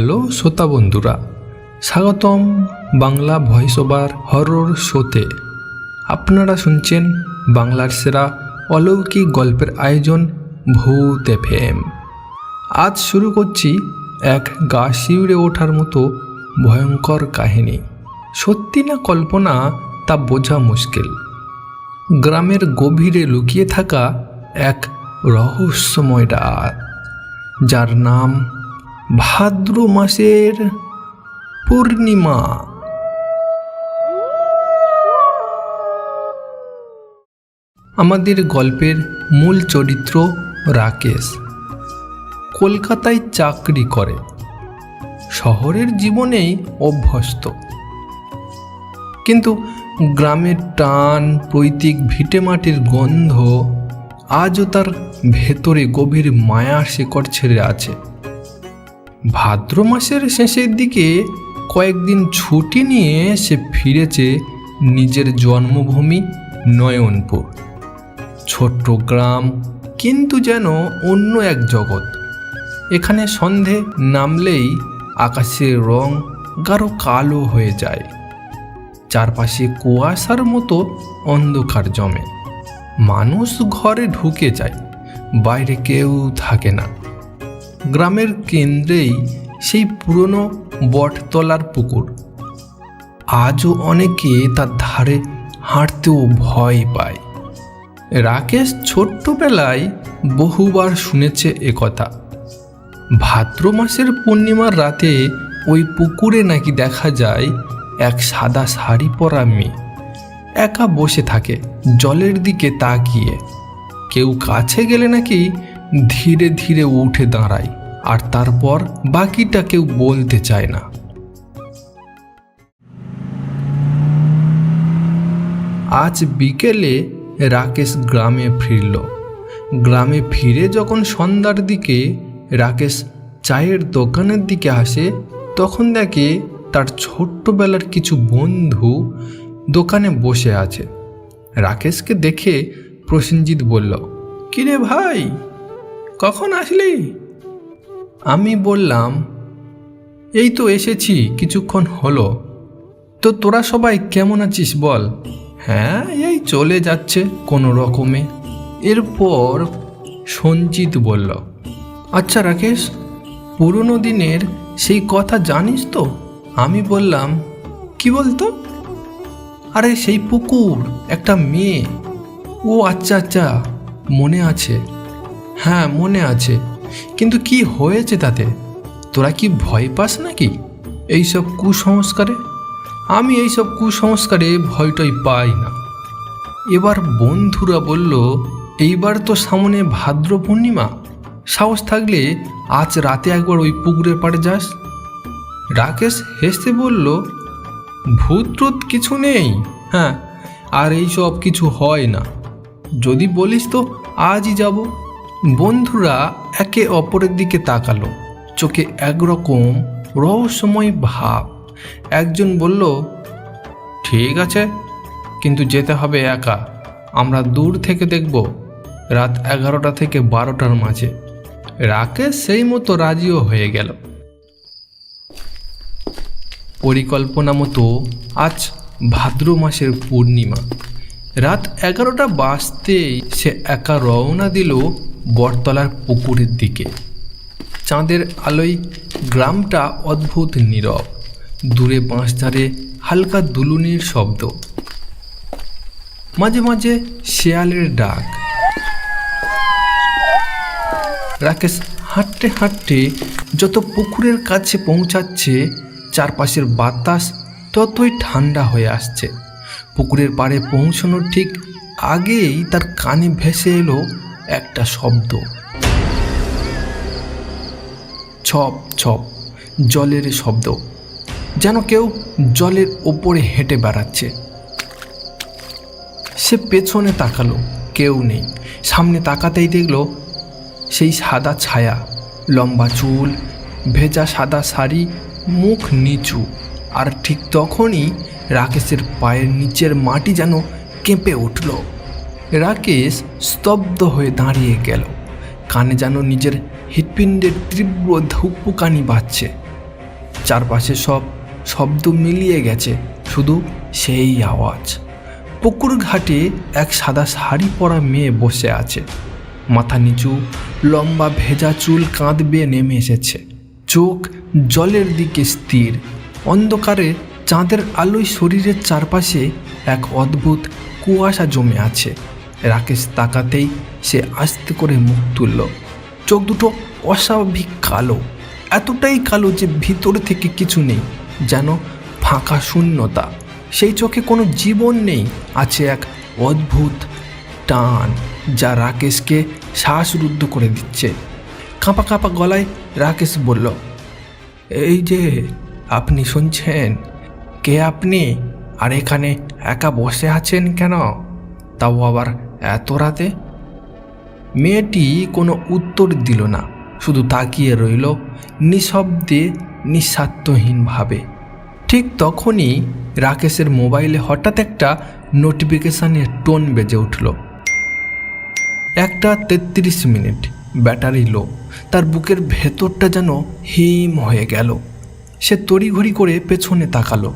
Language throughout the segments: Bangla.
হ্যালো শ্রোতা বন্ধুরা। স্বাগতম বাংলা ভয়েস ওভার হরর শোতে। আপনারা শুনছেন বাংলার সেরা অলৌকিক গল্পের আয়োজন ভূত এফএম। আজ শুরু করছি এক গা শিউড়ে ওঠার মতো ভয়ঙ্কর কাহিনী। সত্যি না কল্পনা তা বোঝা মুশকিল। গ্রামের গভীরে লুকিয়ে থাকা এক রহস্যময় রাত যার নাম ভাদ্র মাসের পূর্ণিমা। আমাদের গল্পের মূল চরিত্র রাকেশ। কলকাতায় চাকরি করে। শহরের জীবনেই অভ্যস্ত। কিন্তু গ্রামের টান, পৈতৃক ভিটেমাটির গন্ধ, আজও তার ভেতরে গভীর মায়ার শেকড় ছেড়ে আছে। ভাদ্র মাসের শেষের দিকে কয়েকদিন ছুটি নিয়ে সে ফিরেছে নিজের জন্মভূমি নয়নপুর। ছোট্ট গ্রাম, কিন্তু যেন অন্য এক জগৎ। এখানে সন্ধে নামলেই আকাশের রং গাঢ় কালো হয়ে যায়। চারপাশে কুয়াশার মতো অন্ধকার জমে। মানুষ ঘরে ঢুকে যায়, বাইরে কেউ থাকে না। গ্রামের কেন্দ্রেই সেই পুরনো বটতলার পুকুর। আজও অনেকে তার ধারে হাঁটতেও ভয় পায়। রাকেশ ছোট্টবেলায় বহুবার শুনেছে একথা ভাদ্র মাসের পূর্ণিমার রাতে ওই পুকুরে নাকি দেখা যায় এক সাদা শাড়ি পরা মেয়ে। একা বসে থাকে, জলের দিকে তাকিয়ে। কেউ কাছে গেলে নাকি ধীরে ধীরে উঠে দাঁড়ায়, আর তারপর বাকিটা কেউ বলতে চায় না। আজ বিকেলে রাকেশ গ্রামে ফিরল। গ্রামে ফিরে যখন সন্ধ্যার দিকে রাকেশ চায়ের দোকানের দিকে আসে, তখন দেখে তার ছোট্টবেলার কিছু বন্ধু দোকানে বসে আছে। রাকেশকে দেখে প্রসেনজিৎ বলল, কিরে ভাই কখন আসলি? আমি বললাম, এই তো এসেছি, কিছুক্ষণ হলো। তো তোরা সবাই কেমন আছিস বল? হ্যাঁ এই চলে যাচ্ছে কোনো রকমে। এরপর সঞ্জিত বলল আচ্ছা রাকেশ, পুরনো দিনের সেই কথা জানিস তো? আমি বললাম, কি বলতো? আরে সেই পুকুর, একটা মেয়ে। ও আচ্ছা আচ্ছা মনে আছে। হ্যাঁ মনে আছে। কিন্তু কি হয়েছে তাতে? তোরা কি ভয় পাস নাকি? এইসব কুসংস্কারে? আমি এইসব কুসংস্কারে ভয়টই পাই না। এবার বন্ধুরা বলল, এইবার তো সামনে ভাদ্র পূর্ণিমা। সাহস থাকলে আজ রাতে একবার ওই পুকুরের পাড়ে যাস। রাকেশ হেসে বলল ভূত টুত কিছু নেই। হ্যাঁ আর এই সব কিছু হয় না। যদি বলিস তো আজই যাব। বন্ধুরা একে অপরের দিকে তাকালো। চোখে একরকম রহস্যময় ভাব। একজন বলল, ঠিক আছে, কিন্তু যেতে হবে একা। আমরা দূর থেকে দেখব। রাত এগারোটা থেকে বারোটার মাঝে। রাকেশ সেই মতো রাজিও হয়ে গেল। পরিকল্পনা মতো আজ ভাদ্র মাসের পূর্ণিমা। রাত এগারোটা বাজতেই সে একা রওনা দিল বটতলার পুকুরের দিকে। চাঁদের আলোয় গ্রামটা অদ্ভুত নীরব। দূরে বাঁশঝাড়ে হালকা দুলুনির শব্দ। মাঝে মাঝে শেয়ালের ডাক। রাকেশ হাঁটতে হাঁটতে যত পুকুরের কাছে পৌঁছাচ্ছে, চারপাশের বাতাস ততই ঠান্ডা হয়ে আসছে। পুকুরের পাড়ে পৌঁছানোর ঠিক আগেই তার কানে ভেসে এলো একটা শব্দ। ছপ ছপ, জলের শব্দ। যেন কেউ জলের ওপরে হেঁটে বেড়াচ্ছে। সে পেছনে তাকালো, কেউ নেই। সামনে তাকাতেই দেখল সেই সাদা ছায়া, লম্বা চুল, ভেজা সাদা শাড়ি, মুখ নিচু। আর ঠিক তখনই রাকেশের পায়ের নিচের মাটি যেন কেঁপে উঠল। রাকেশ স্তব্ধ হয়ে দাঁড়িয়ে গেল। কানে যেন নিজের হৃৎপিণ্ডের তীব্র ধুকপুকানি বাজছে। চারপাশে সব শব্দ মিলিয়ে গেছে, শুধু সেই আওয়াজ। পুকুর ঘাটে এক সাদা শাড়ি পরা মেয়ে বসে আছে। মাথা নিচু, লম্বা ভেজা চুল কাঁধ বেয়ে নেমে এসেছে। চোখ জলের দিকে স্থির। অন্ধকারে চাঁদের আলোয় শরীরের চারপাশে এক অদ্ভুত কুয়াশা জমে আছে। রাকেশ তাকাতেই সে আস্তে করে মুখ তুলল। চোখ দুটো অস্বাভাবিক কালো, এতটাই কালো যে ভিতর থেকে কিছু নেই, যেন ফাঁকা শূন্যতা। সেই চোখে কোনো জীবন নেই, আছে এক অদ্ভুত টান যা রাকেশকে শ্বাসরুদ্ধ করে দিচ্ছে। কাঁপা কাঁপা গলায় রাকেশ বলল, এই যে, আপনি শুনছেন? কে আপনি? আর এখানে একা বসে আছেন কেন? তাও আবার এত রাতে? মেয়েটি কোনো উত্তর দিল না, শুধু তাকিয়ে রইল নিঃশব্দে নিঃস্বার্থহীনভাবে। ঠিক তখনই রাকেশের মোবাইলে হঠাৎ একটা নোটিফিকেশানের টোন বেজে উঠল। একটা তেত্রিশ মিনিট, ব্যাটারি লো, তার বুকের ভেতরটা যেন হিম হয়ে গেল। সে তড়িঘড়ি করে পেছনে তাকালো,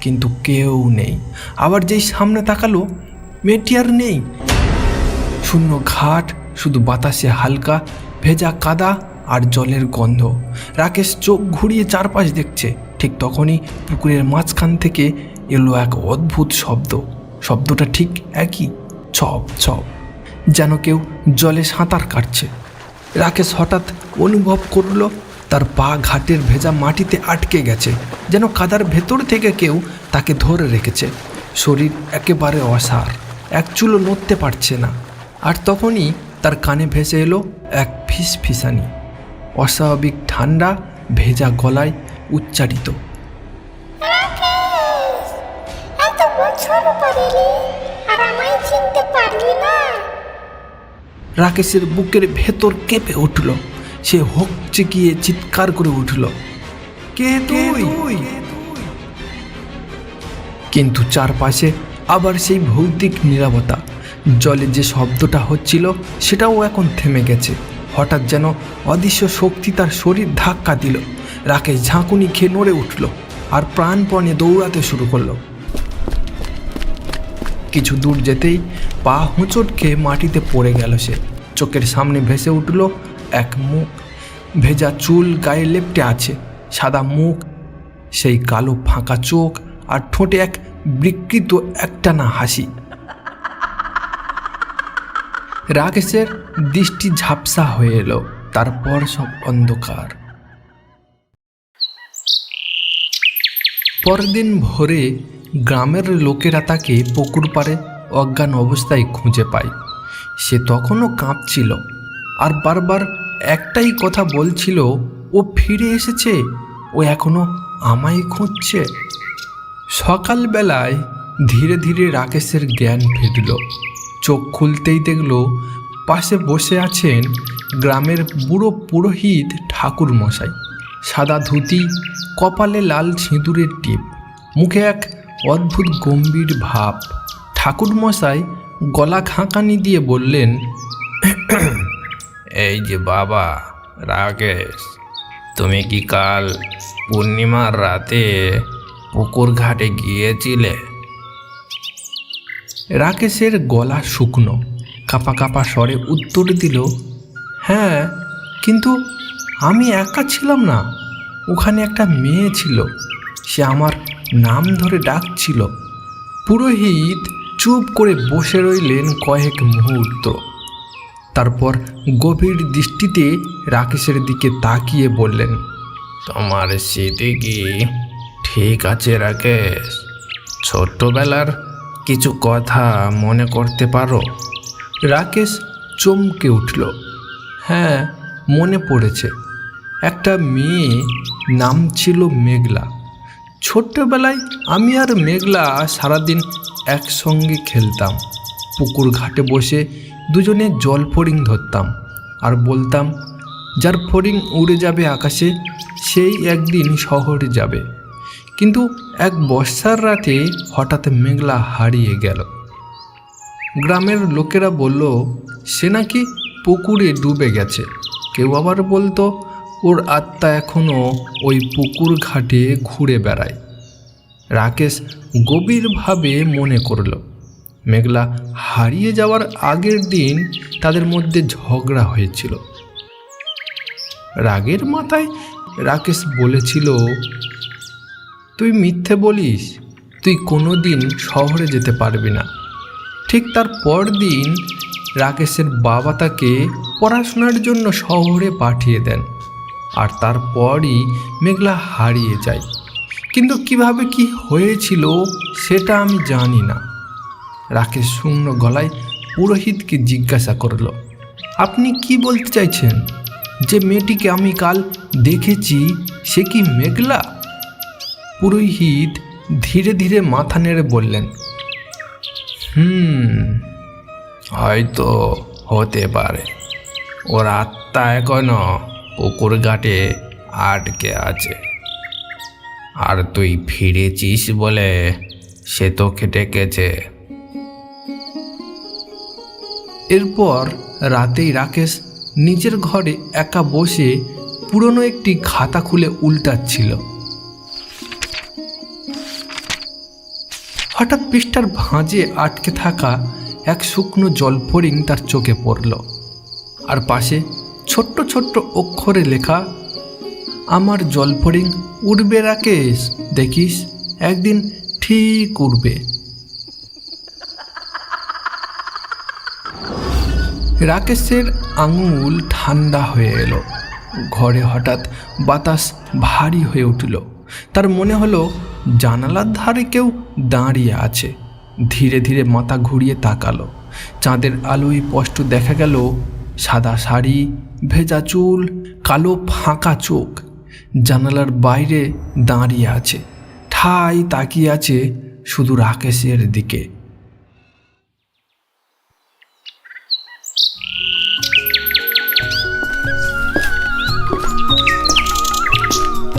কিন্তু কেউ নেই। আবার যেই সামনে তাকালো, মেয়েটি আর নেই। শূন্য ঘাট, শুধু বাতাসে হালকা, ভেজা কাদা আর জলের গন্ধ। রাকেশ চোখ ঘুরিয়ে চারপাশ দেখছে। ঠিক তখনই পুকুরের মাঝখান থেকে এলো এক অদ্ভুত শব্দ। শব্দটা ঠিক একই, ছপ ছপ, যেন কেউ জলে সাঁতার কাটছে। রাকেশ হঠাৎ অনুভব করল, তার পা ঘাটের ভেজা মাটিতে আটকে গেছে, যেন কাদার ভেতর থেকে কেউ তাকে ধরে রেখেছে। শরীর একেবারে অসার, এক চুলো নড়তে পারছে না। আর তখনই তার কানে ভেসে এলো এক ফিস ফিসানি অস্বাভাবিক ঠান্ডা ভেজা গলায় উচ্চারিত। রাকেশের বুকের ভেতর কেঁপে উঠল। সে হোক গিয়ে চিৎকার করে উঠল কে তুই? কিন্তু চারপাশে আবার সেই ভৌতিক নীরবতা। জলে যে শব্দটা হচ্ছিল, সেটাও এখন থেমে গেছে। হঠাৎ যেন অদৃশ্য শক্তি তার শরীর ধাক্কা দিল। রাকেশ ঝাঁকুনি খেয়ে নড়ে উঠল আর প্রাণপণে দৌড়াতে শুরু করল। কিছু দূর যেতেই পা হোঁচট খেয়ে মাটিতে পড়ে গেল সে। চোখের সামনে ভেসে উঠল এক মুখ। ভেজা চুল গায়ে লেপটে আছে, সাদা মুখ, সেই কালো ফাঁকা চোখ আর ঠোঁটে এক বিকৃত একটানা হাসি। রাকেশের দৃষ্টি ঝাপসা হয়ে এলো, তারপর সব অন্ধকার। পরদিন ভোরে গ্রামের লোকেরা তাকে পুকুর পাড়ে অজ্ঞান অবস্থায় খুঁজে পায়। সে তখনও কাঁপছিল আর বারবার একটাই কথা বলছিল, ও ফিরে এসেছে, ও এখনও আমায় খুঁজছে। সকালবেলায় ধীরে ধীরে রাকেশের জ্ঞান ফিরল। চোখ খুলতেই দেখল পাশে বসে আছেন গ্রামের বুড়ো পুরোহিত ঠাকুর মশাই সাদা ধুতি, কপালে লাল সিঁদুরের টিপ, মুখে এক অদ্ভুত গম্ভীর ভাব। ঠাকুর মশাই গলা খাঁকানি দিয়ে বললেন, এই যে বাবা, রাকেশ, তুমি কি কাল পূর্ণিমার রাতে পুকুর ঘাটে গিয়েছিলে? রাকেশের গলা শুকনো, কাপা কাপা স্বরে উত্তর দিল হ্যাঁ কিন্তু আমি একা ছিলাম না। ওখানে একটা মেয়ে ছিল। সে আমার নাম ধরে ডাকছিল। পুরোহিত চুপ করে বসে রইলেন কয়েক মুহূর্ত। তারপর গভীর দৃষ্টিতে রাকেশের দিকে তাকিয়ে বললেন, তোমার স্মৃতি কি? ঠিক আছে, রাকেশ। ছোট্টবেলার কিছু কথা মনে করতে পারো? রাকেশ চমকে উঠল। হ্যাঁ মনে পড়েছে। একটা মেয়ে নাম ছিল মেঘলা। ছোট্টবেলায় আমি আর মেঘলা সারাদিন একসঙ্গে খেলতাম। পুকুর ঘাটে বসে দুজনে জল ফড়িং ধরতাম আর বলতাম, যার ফড়িং উড়ে যাবে আকাশে, সেই একদিন শহরে যাবে। কিন্তু এক বর্ষার রাতে হঠাৎ মেঘলা হারিয়ে গেল। গ্রামের লোকেরা বলল, সে নাকি পুকুরে ডুবে গেছে। কেউ আবার বলতো, ওর আত্মা এখনও ওই পুকুর ঘাটে ঘুরে বেড়ায়। রাকেশ গভীরভাবে মনে করল, মেঘলা হারিয়ে যাওয়ার আগের দিন তাদের মধ্যে ঝগড়া হয়েছিল। রাগের মাথায় রাকেশ বলেছিল তুই মিথ্যে বলিস, তুই কোনো দিন শহরে যেতে পারবি না। ঠিক তার পরদিন রাকেশের বাবা তাকে পড়াশোনার জন্য শহরে পাঠিয়ে দেন আর তারপরই মেঘলা হারিয়ে যায়। কিন্তু কীভাবে কি হয়েছিল সেটা আমি জানি না। রাকেশ শূন্য গলায় পুরোহিতকে জিজ্ঞাসা করল, আপনি কি বলতে চাইছেন? যে মেয়েটিকে আমি কাল দেখেছি, সে কি মেঘলা? পুরোহিত ধীরে ধীরে মাথা নেড়ে বললেন, হুম, হয়তো হতে পারে। ওর আত্মা এখনও পুকুর ঘাটে আটকে আছে। আর তুই ফিরেছিস বলে সে তোকে ডেকেছে। এরপর রাতেই রাকেশ নিজের ঘরে একা বসে পুরনো একটি খাতা খুলে উল্টাচ্ছিল। হঠাৎ পৃষ্ঠার ভাঁজে আটকে থাকা এক শুকনো জলফরিং তার চোখে পড়ল। আর পাশে ছোট্ট ছোট্ট অক্ষরে লেখা, আমার জলফরিং উড়বে রাকেশ, দেখিস, একদিন ঠিক উড়বে। রাকেশের আঙুল ঠান্ডা হয়ে এলো। ঘরে হঠাৎ বাতাস ভারী হয়ে উঠল। তার মনে হলো জানালার ধারে কেউ দাঁড়িয়ে আছে। ধীরে ধীরে মাথা ঘুরিয়ে তাকালো। চাঁদের আলোয় স্পষ্ট দেখা গেল সাদা শাড়ি, ভেজা চুল, কালো ফাঁকা চোখ। জানালার বাইরে দাঁড়িয়ে আছে ঠাই তাকিয়ে আছে শুধু রাকেশের দিকে।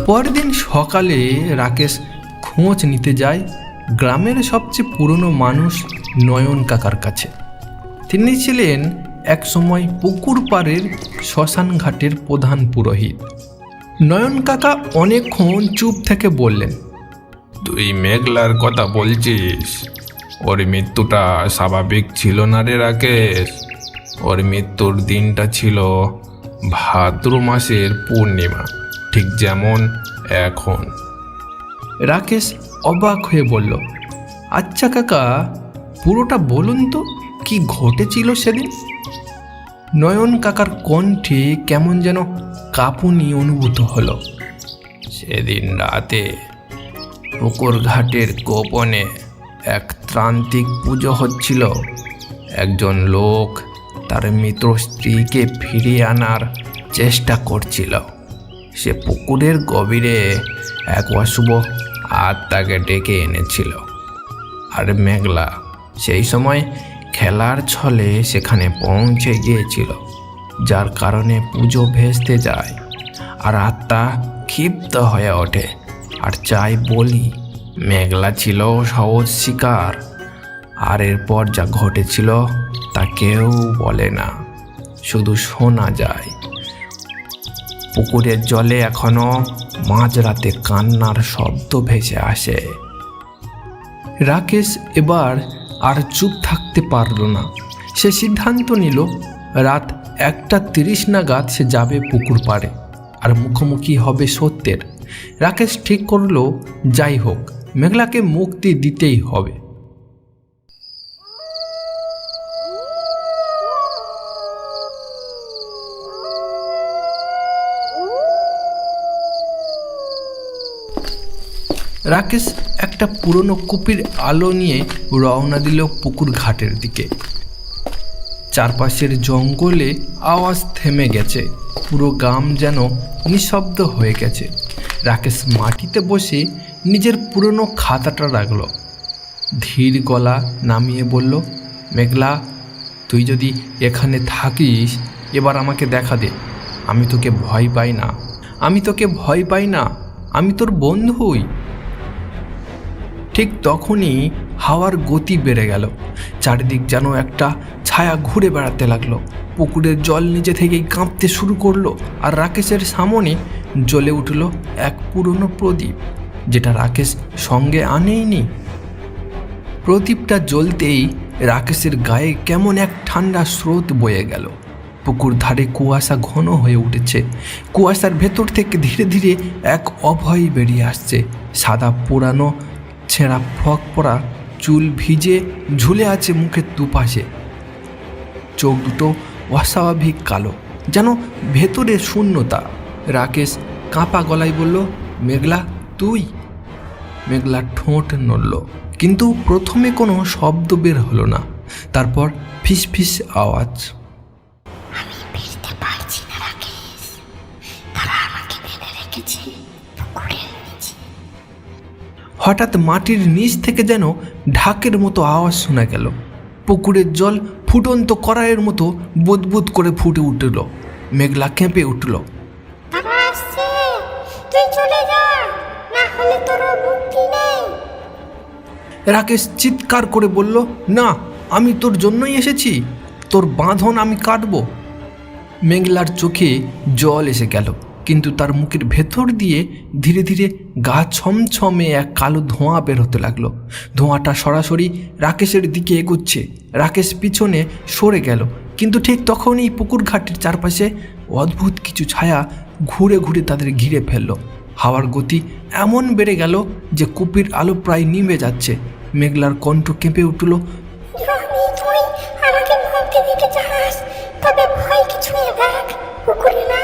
পরদিন সকালে রাকেশ খোঁজ নিতে যায় গ্রামের সবচেয়ে পুরনো মানুষ নয়ন কাকার কাছে। তিনি ছিলেন এক সময় পুকুর পাড়ের শ্মশান ঘাটের প্রধান পুরোহিত। নয়ন কাকা অনেকক্ষণ চুপ থেকে বললেন, তুই মেঘলার কথা বলছিস? ওর মৃত্যুটা স্বাভাবিক ছিল না রে রাকেশ? ওর মৃত্যুর দিনটা ছিল ভাদ্র মাসের পূর্ণিমা, ঠিক যেমন এখন। রাকেশ অবাক হয়ে বলল আচ্ছা কাকা, পুরোটা বলুন তো, কি ঘটেছিল সেদিন? নয়ন কাকার কণ্ঠে কেমন যেন কাঁপুনি অনুভূত হলো। সেদিন রাতে পুকুর ঘাটের গোপনে এক ত্রান্তিক পুজো হচ্ছিল। একজন লোক তার মৃত স্ত্রীকে ফিরিয়ে আনার চেষ্টা করছিল। সে পুকুরের গভীরে এক অশুভ আত্মাকে ডেকে এনেছিল। আর মেঘলা সেই সময় খেলার ছলে সেখানে পৌঁছে গিয়েছিল, যার কারণে পুজো ভেস্তে যায়। আর আত্মা ক্ষিপ্ত হয়ে ওঠে আর চাই বলি, মেঘলা ছিল সহজ শিকার, আর এরপর যা ঘটেছিল তা কেউ বলে না, শুধু শোনা যায়। পুকুরের জলে এখনও মাঝরাতে কান্নার শব্দ ভেসে আসে। রাকেশ এবার আর চুপ থাকতে পারল না। সে সিদ্ধান্ত নিল, রাত একটা তিরিশ নাগাদ সে যাবে পুকুর পাড়ে, আর মুখোমুখি হবে সত্যের। রাকেশ ঠিক করল, যাই হোক, মেঘলাকে মুক্তি দিতেই হবে। রাকেশ একটা পুরনো কুপির আলো নিয়ে রওনা দিল পুকুর ঘাটের দিকে। চারপাশের জঙ্গলে আওয়াজ থেমে গেছে। পুরো গাম যেন নিঃশব্দ হয়ে গেছে। রাকেশ মাটিতে বসে নিজের পুরনো খাতাটা রাখল। ধীর গলা নামিয়ে বলল, মেঘলা, তুই যদি এখানে থাকিস, এবার আমাকে দেখা দে। আমি তোকে ভয় পাই না। আমি তোকে ভয় পাই না। আমি তোর বন্ধুই। ঠিক তখনই হাওয়ার গতি বেড়ে গেল। চারিদিক যেন একটা ছায়া ঘুরে বেড়াতে লাগল। পুকুরের জল নিচে থেকেই কাঁপতে শুরু করল আর রাকেশের সামনে জ্বলে উঠল এক পুরনো প্রদীপ, যেটা রাকেশ সঙ্গে আনেইনি। প্রদীপটা জ্বলতেই রাকেশের গায়ে কেমন এক ঠান্ডা স্রোত বয়ে গেল। পুকুর ধারে কুয়াশা ঘন হয়ে উঠেছে। কুয়াশার ভেতর থেকে ধীরে ধীরে এক অভয় বেরিয়ে আসছে। সাদা পোড়ানো ছেঁড়া ফক পরা চুল ভিজে ঝুলে আছে মুখের দুপাশে। চোখ দুটো অস্বাভাবিক কালো, যেন ভেতরে শূন্যতা। রাকেশ কাঁপা গলায় বলল, মেঘলা, তুই? মেঘলা ঠোঁট নড়ল, কিন্তু প্রথমে কোনো শব্দ বের হলো না। তারপর ফিস ফিস আওয়াজ। হঠাৎ মাটির নিচ থেকে যেন ঢাকের মতো আওয়াজ শোনা গেল। পুকুরের জল ফুটন্ত কড়াইয়ের মতো বুদবুদ করে ফুটে উঠল। মেঘলা কেঁপে উঠল। রাকেশ চিৎকার করে বলল না আমি তোর জন্যই এসেছি। তোর বাঁধন আমি কাটবো। মেঘলার চোখে জল এসে গেল। কিন্তু তার মুখের ভেতর দিয়ে ধীরে ধীরে গা ছমছমে এক কালো ধোঁয়া বের হতে লাগল। ধোঁয়াটা সরাসরি রাকেশের দিকে এগোচ্ছে। রাকেশ পিছনে সরে গেল, কিন্তু ঠিক তখনই পুকুর ঘাটের চারপাশে অদ্ভুত কিছু ছায়া ঘুরে ঘুরে তাদের ঘিরে ফেলল। হাওয়ার গতি এমন বেড়ে গেল যে কুপির আলো প্রায় নিভে যাচ্ছে। মেঘলার কণ্ঠ কেঁপে উঠল তবে ভয় দেখ পুকুরে না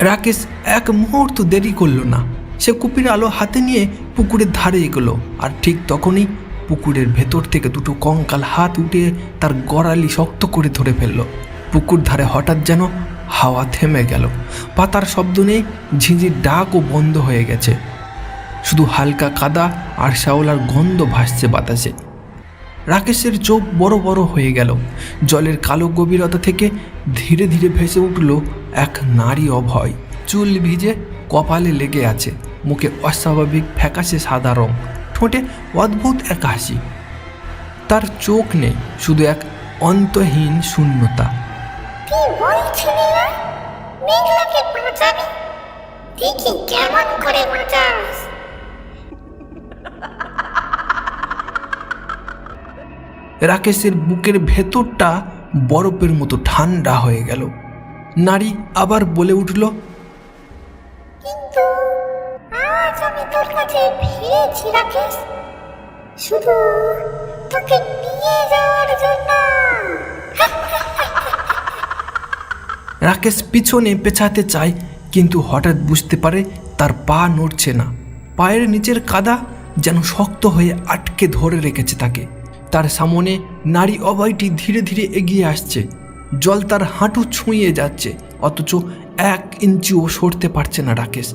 রাকেশ এক মুহূর্ত দেরি করল না। সে কুপির আলো হাতে নিয়ে পুকুরের ধারে এগোলো আর ঠিক তখনই পুকুরের ভেতর থেকে দুটো কঙ্কাল হাত উঠে তার গড়ালি শক্ত করে ধরে ফেলল। পুকুর ধারে হঠাৎ যেন হাওয়া থেমে গেল। পাতার শব্দ নেই, ঝিঁঝির ডাকও বন্ধ হয়ে গেছে। শুধু হালকা কাদা আর শ্যাওলার গন্ধ ভাসছে বাতাসে। রাকেশের চোখ বড় বড় হয়ে গেল। জলের কালো গভীরতা থেকে ধীরে ধীরে ভেসে উঠল এক নারী অভয় চুল ভিজে কপালে লেগে আছে। মুখে অস্বাভাবিক ফ্যাকাশে সাদা রং ঠোঁটে অদ্ভুত এক হাসি। তার চোখ নেই শুধু এক অন্তহীন শূন্যতা। রাকেশের বুকের ভেতরটা বরফের মতো ঠান্ডা হয়ে গেল। নারী আবার বলে উঠল কিন্তু আজ আমি তোর কাছে ফিরেছি রাকেশ। শুধু তোকে নিয়ে যাওয়ার জন্য। রাকেশ পিছনে পেছাতে চায় কিন্তু হঠাৎ বুঝতে পারে তার পা নড়ছে না। পায়ের নিচের কাদা যেন শক্ত হয়ে আটকে ধরে রেখেছে তাকে। তার সামনে নারী অভয়টি ধীরে ধীরে এগিয়ে আসছে। জল তার হাঁটু ছুঁয়ে যাচ্ছে, অথচ এক ইঞ্চিও সরতে পারছে না রাকেশ।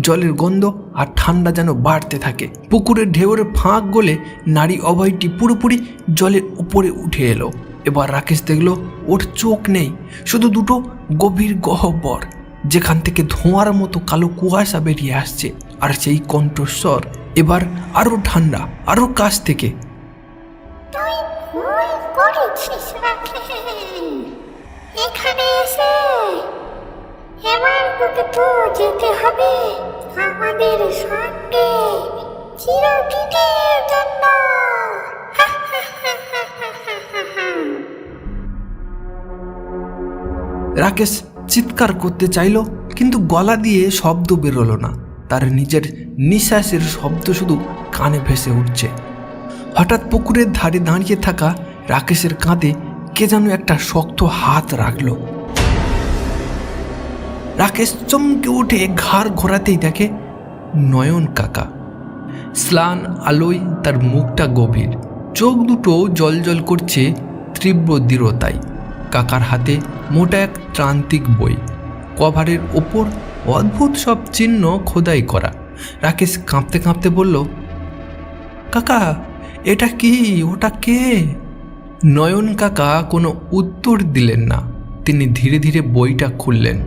জলের গন্ধ আর ঠান্ডা যেন বাড়তে থাকে। পুকুরের ঢেউয়ের ফাঁক গলে নারী অভয়টি পুরোপুরি জলের উপরে উঠে এলো। এবার রাকেশ দেখল, ওর চোখ নেই, শুধু দুটো গভীর গহ্বর, যেখান থেকে ধোঁয়ার মতো কালো কুয়াশা বেরিয়ে আসছে, আর সেই কণ্ঠস্বর এবার আরও ঠান্ডা আরও কাছ থেকে। এখানে এসে এবার যেতে হবে আমাদের সঙ্গে জন্য। রাকেশ চিৎকার করতে চাইল, কিন্তু গলা দিয়ে শব্দ বেরোলো না। তার নিজের নিঃশ্বাসের শব্দ শুধু কানে ভেসে উঠছে। হঠাৎ পুকুরের ধারে দাঁড়িয়ে থাকা রাকেশের কাঁধে কে যেন একটা শক্ত হাত রাখল। রাকেশ চমকে উঠে ঘাড় ঘোরাতেই দেখে নয়ন কাকা। স্লান আলোয় তার মুখটা গভীর। চোখ দুটো জল করছে তীব্র দৃঢ়তায়। কাকার হাতে মোটা এক ত্রান্তিক বই। কভারের ওপর অদ্ভুত সব চিহ্ন খোদাই করা। রাকেশ কাঁপতে কাঁপতে বলল, কাকা, এটা কি? ওটা কে? নয়ন কাকা কোনো উত্তর দিলেন না। তিনি ধীরে ধীরে বইটা খুললেন।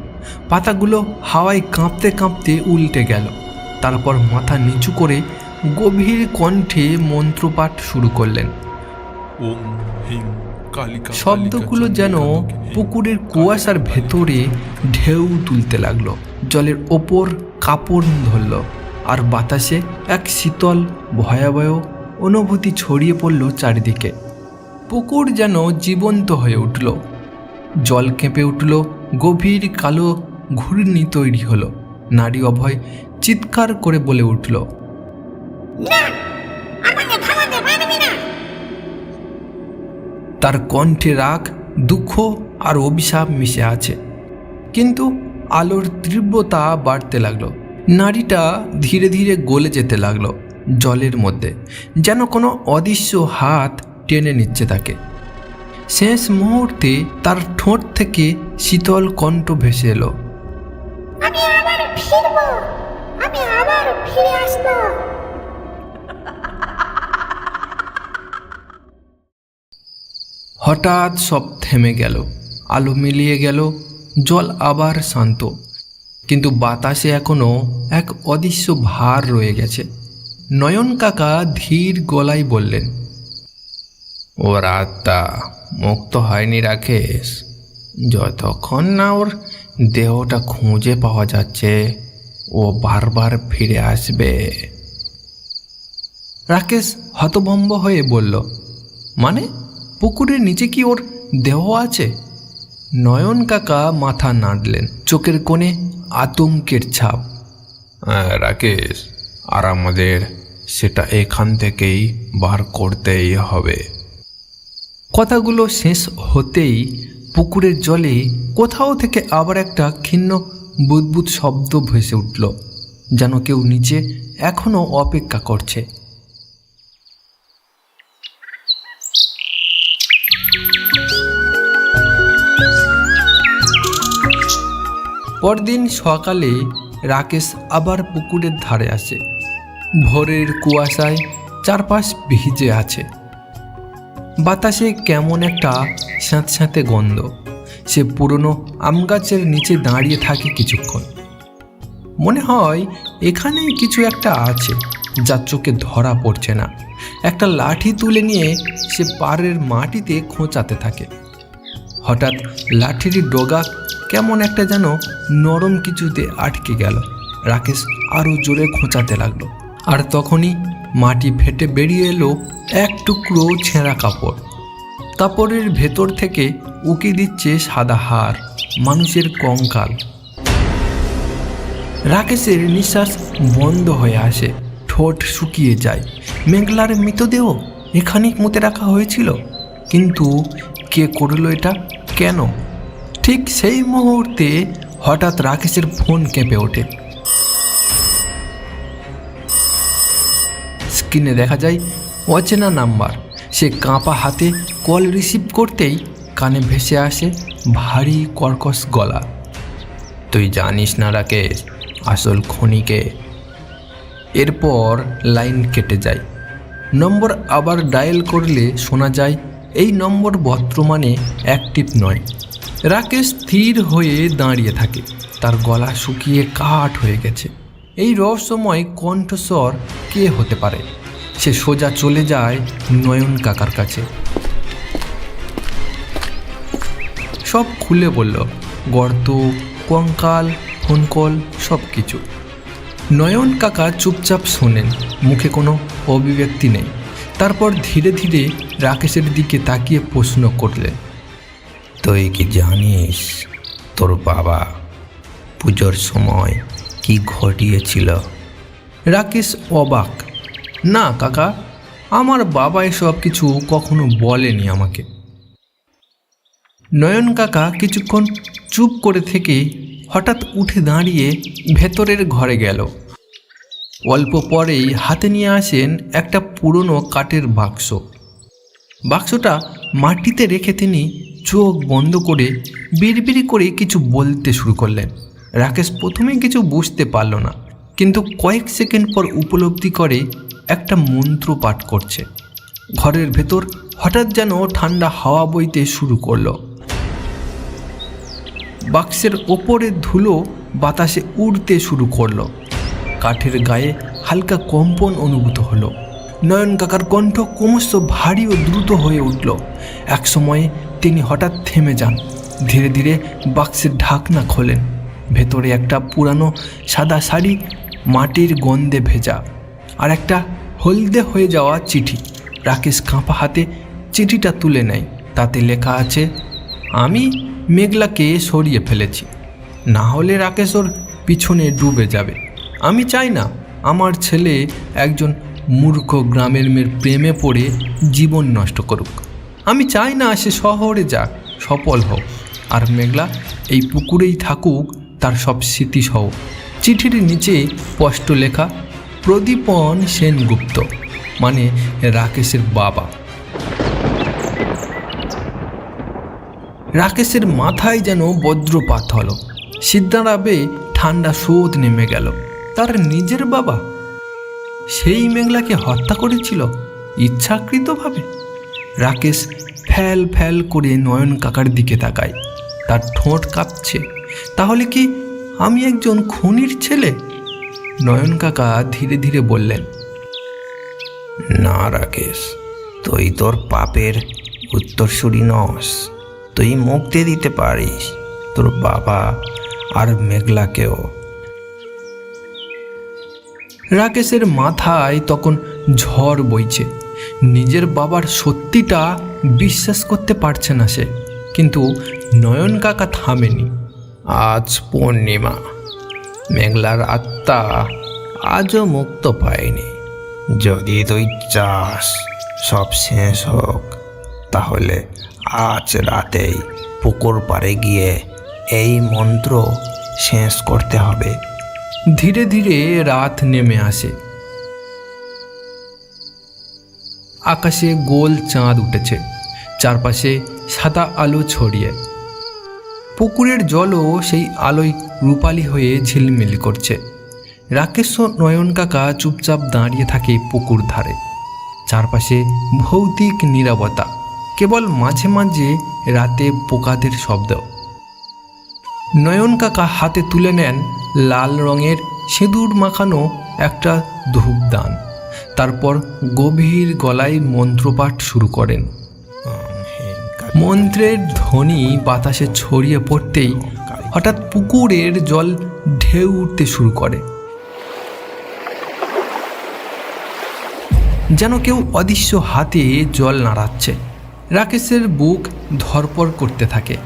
পাতাগুলো হাওয়ায় কাঁপতে কাঁপতে উল্টে গেল। তারপর মাথা নিচু করে গভীর কণ্ঠে মন্ত্রপাঠ শুরু করলেন। শব্দগুলো যেন পুকুরের কুয়াশার ভেতরে ঢেউ তুলতে লাগল। জলের ওপর কাপড় ধরল। আর বাতাসে এক শীতল ভয়াবহ অনুভূতি ছড়িয়ে পড়ল চারিদিকে। পুকুর যেন জীবন্ত হয়ে উঠল। জল কেঁপে উঠল গভীর কালো ঘূর্ণি তৈরি হলো। নারী অভয় চিৎকার করে বলে উঠল তার কণ্ঠে রাগ দুঃখ আর অভিশাপ মিশে আছে। কিন্তু আলোর তীব্রতা বাড়তে লাগল। নারীটা ধীরে ধীরে গলে যেতে লাগল জলের মধ্যে। যেন কোনো অদৃশ্য হাত টেনে নিচ্ছে তাকে। শেষ মুহূর্তে তার ঠোঁট থেকে শীতল কণ্ঠ ভেসে এলো। আমি আবার ফিরবো। আমি আবার ফিরে আসব। হঠাৎ সব থেমে গেল। আলো মিলিয়ে গেল। জল আবার শান্ত। কিন্তু বাতাসে এখনও এক অদৃশ্য ভার রয়ে গেছে। নয়ন কাকা ধীর গলায় বললেন ওর আত্মা মুক্ত হয়নি রাকেশ। যতক্ষণ না ওর দেহটা খুঁজে পাওয়া যাচ্ছে ও বারবার ফিরে আসবে। রাকেশ হতভম্ব হয়ে বলল মানে পুকুরের নিচে কি ওর দেহ আছে? নয়ন কাকা মাথা নাড়লেন চোখের কোণে আতঙ্কের ছাপ। হ্যাঁ, রাকেশ আর আমাদের সেটা এখান থেকেই বার করতেই হবে। কথাগুলো শেষ হতেই পুকুরের জলে কোথাও থেকে আবার একটা ক্ষীণ বুদবুদ শব্দ ভেসে উঠল, যেন কেউ নিচে এখনও অপেক্ষা করছে। পরদিন সকালে রাকেশ আবার পুকুরের ধারে আসে। ভোরের কুয়াশায় চারপাশ ভিজে আছে। বাতাসে কেমন একটা স্যাঁতস্যাঁতে গন্ধ। সে পুরনো আম গাছের নিচে দাঁড়িয়ে থাকে কিছুক্ষণ। মনে হয় এখানেই কিছু একটা আছে যার চোখে ধরা পড়ছে না। একটা লাঠি তুলে নিয়ে সে পাড়ের মাটিতে খোঁচাতে থাকে। হঠাৎ লাঠির ডগা কেমন একটা যেন নরম কিছুতে আটকে গেল। রাকেশ আরও জোরে খোঁচাতে লাগল। আর তখনই মাটি ফেটে বেরিয়ে এলো এক টুকরো ছেঁড়া কাপড়। কাপড়ের ভেতর থেকে উকি দিচ্ছে সাদা হার, মানুষের কঙ্কাল। রাকেশের নিঃশ্বাস বন্ধ হয়ে আসে, ঠোঁট শুকিয়ে যায়। মেঘলার মৃতদেহ এখানেই মুতে রাখা হয়েছিল। কিন্তু কে করল এটা? কেন? ঠিক সেই মুহূর্তে হঠাৎ রাকেশের ফোন কেঁপে ওঠে। স্ক্রিনে দেখা যায় অচেনা নাম্বার। সে কাঁপা হাতে কল রিসিভ করতেই কানে ভেসে আসে ভারী কর্কশ গলা। তুই জানিস না রাকেশ, আসল খনিকে? এরপর লাইন কেটে যায়। নম্বর আবার ডায়াল করলে শোনা যায়, এই নম্বর বর্তমানে অ্যাক্টিভ নয়। রাকেশ স্থির হয়ে দাঁড়িয়ে থাকে। তার গলা শুকিয়ে কাঠ হয়ে গেছে। এই রহস্যময় কণ্ঠস্বর কে হতে পারে? সে সোজা চলে যায় নয়ন কাকার কাছে। সব খুলে বলল গর্ত কঙ্কাল ফোন কল সব কিছু। নয়ন কাকা চুপচাপ শোনেন মুখে কোনো অভিব্যক্তি নেই। তারপর ধীরে ধীরে রাকেশের দিকে তাকিয়ে প্রশ্ন করলেন তুই কি জানিস তোর বাবা পুজোর সময় কি ঘটিয়েছিল? রাকেশ অবাক না, কাকা। আমার বাবা এসব কিছু কখনো বলেনি আমাকে। নয়ন কাকা কিছুক্ষণ চুপ করে থেকে হঠাৎ উঠে দাঁড়িয়ে ভেতরের ঘরে গেল। অল্প পরেই হাতে নিয়ে আসেন একটা পুরনো কাঠের বাক্স। বাক্সটা মাটিতে রেখে তিনি চোখ বন্ধ করে বিড়বিড়ি করে কিছু বলতে শুরু করলেন। রাকেশ প্রথমে কিছু বুঝতে পারল না, কিন্তু কয়েক সেকেন্ড পর উপলব্ধি করে একটা মন্ত্র পাঠ করছে। ঘরের ভেতর হঠাৎ যেন ঠান্ডা হাওয়া বইতে শুরু করল। বাক্সের ওপরের ধুলো বাতাসে উড়তে শুরু করল। কাঠের গায়ে হালকা কম্পন অনুভূত হলো। নয়ন কাকার কণ্ঠ ক্রমশ ভারী ও দ্রুত হয়ে উঠল। এক সময়ে তিনি হঠাৎ থেমে যান। ধীরে ধীরে বাক্সের ঢাকনা খোলেন। ভেতরে একটা পুরানো সাদা শাড়ি মাটির গন্ধে ভেজা। আর একটা হলদে হয়ে যাওয়া চিঠি। রাকেশ কাঁপা হাতে চিঠিটা তুলে নেয়। তাতে লেখা আছে, আমি মেঘলাকে সরিয়ে ফেলেছি। না হলে রাকেশ ওর পিছনে ডুবে যাবে। আমি চাই না আমার ছেলে একজন মূর্খ গ্রামের মেয়ের প্রেমে পড়ে জীবন নষ্ট করুক। আমি চাই না সে শহরে যাক, সফল হোক। আর মেঘলা এই পুকুরেই থাকুক তার সব স্মৃতিসহ। চিঠির নিচে স্পষ্ট লেখা প্রদীপন সেনগুপ্ত মানে রাকেশের বাবা। রাকেশের মাথায় যেন বজ্রপাত হলো। সিদ্ধারাবে ঠান্ডা স্রোত নেমে গেল। তার নিজের বাবা? সেই মেঘলাকে হত্যা করেছিল ইচ্ছাকৃতভাবে? রাকেশ ফ্যাল ফ্যাল করে নয়ন কাকার দিকে তাকায়। তার ঠোঁট কাঁপছে। তাহলে কি আমি একজন খুনির ছেলে? নয়ন কাকা ধীরে ধীরে বললেন না রাকেশ তুই তোর পাপের উত্তরসূরি নস। তুই মুক্তি দিতে পারিস তোর বাবা আর মেঘলাকেও। রাকেশের মাথায় তখন ঝড় বইছে। নিজের বাবার সত্যিটা বিশ্বাস করতে পারছে না সে। কিন্তু নয়ন কাকা থামেনি। আজ পূর্ণিমা মেঘলার আত্মা আজও মুক্ত পায়নি। যদি তুই চাস সব শেষ হোক, তাহলে আজ রাতেই পুকুর পাড়ে গিয়ে এই মন্ত্র শেষ করতে হবে। ধীরে ধীরে রাত নেমে আসে। আকাশে গোল চাঁদ উঠেছে, চারপাশে সাদা আলো ছড়িয়ে। পুকুরের জলও সেই আলোয় রূপালি হয়ে ঝিলমিল করছে। রাকেশ নয়ন কাকা চুপচাপ দাঁড়িয়ে থাকে পুকুর ধারে। চারপাশে ভৌতিক নীরবতা কেবল মাঝে মাঝে রাতে পোকাদের শব্দ। নয়ন কাকা হাতে তুলে নেন লাল রঙের সিঁদুর মাখানো একটা ধূপদান। তারপর গভীর গলায় মন্ত্রপাঠ শুরু করেন। মন্ত্রের ধ্বনি বাতাসে ছড়িয়ে পড়তেই হঠাৎ পুকুরের জল ঢেউ উঠতে শুরু করে। যেন কেউ অদৃশ্য হাতে জল নাড়াচ্ছে। রাকেশের বুক ধরপর করতে থাকে।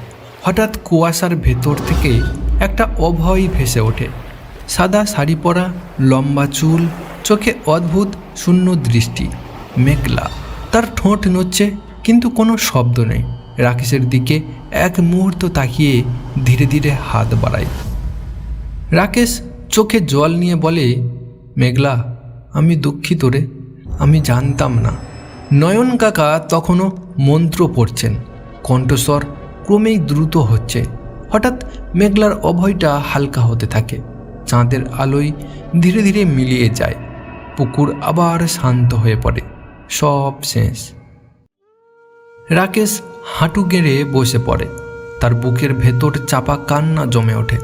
হঠাৎ কুয়াশার ভেতর থেকে একটা অভয় ভেসে ওঠে। সাদা শাড়ি পরা, লম্বা চুল, চোখে অদ্ভুত শূন্য দৃষ্টি, মেঘলা। তার ঠোঁট নড়ছে, কিন্তু কোনো শব্দ নেই। রাকেশের দিকে এক মুহূর্ত তাকিয়ে ধীরে ধীরে হাত বাড়ায়। রাকেশ চোখে জল নিয়ে বলে, মেঘলা, আমি দুঃখিত রে, আমি জানতাম না। নয়ন কাকা তখনও মন্ত্র পড়ছেন। কণ্ঠস্বর ক্রমেই দ্রুত হচ্ছে। হঠাৎ মেঘলার অভয়টা হালকা হতে থাকে। চাঁদের আলোয় ধীরে ধীরে মিলিয়ে যায়। পুকুর আবার শান্ত হয়ে পড়ে। সব শেষ। রাকেশ হাঁটু গেড়ে বসে পড়ে। তার বুকের ভেতর চাপা কান্না জমে ওঠে।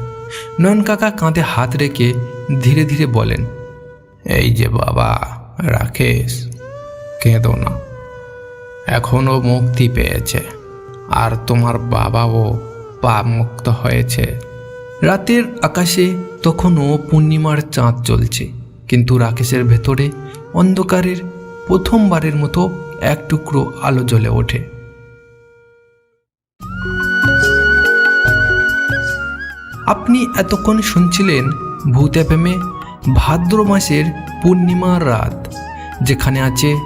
নয়ন কাকা কাঁধে হাত রেখে ধীরে ধীরে বলেন, এই যে বাবা, রাকেশ, কেঁদো না। এখনও মুক্তি পেয়েছে। আর তোমার বাবাও পাপ মুক্ত হয়েছে। রাতের আকাশে তখনও পূর্ণিমার চাঁদ চলছে। কিন্তু রাকেশের ভেতরে অন্ধকারের প্রথমবারের মতো এক টুকরো আলো জ্বলে ওঠে। আপনি এতক্ষণ শুনছিলেন ভূত এফএমে ভাদ্র মাসের পূর্ণিমার রাত, যেখানে আছে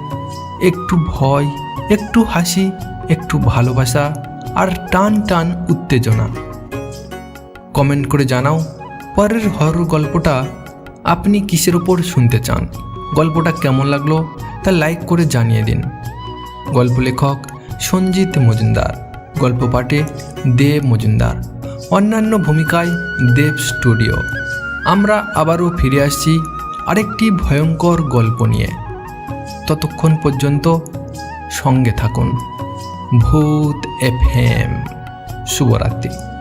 একটু ভয়, একটু হাসি, একটু ভালোবাসা আর টান টান উত্তেজনা। কমেন্ট করে জানাও, পরের হরর গল্পটা আপনি কিসের ওপর শুনতে চান? গল্পটা কেমন লাগল তা লাইক করে জানিয়ে দিন। গল্প লেখক সঞ্জিত মজুমদার, গল্প পাঠে দেব মজুমদার। অন্যান্য ভূমিকায় দেব স্টুডিও। আমরা আবারও ফিরে আসছি আরেকটি ভয়ঙ্কর গল্প নিয়ে। ততক্ষণ পর্যন্ত সঙ্গে থাকুন। ভূত এফ শুভরাত্রি।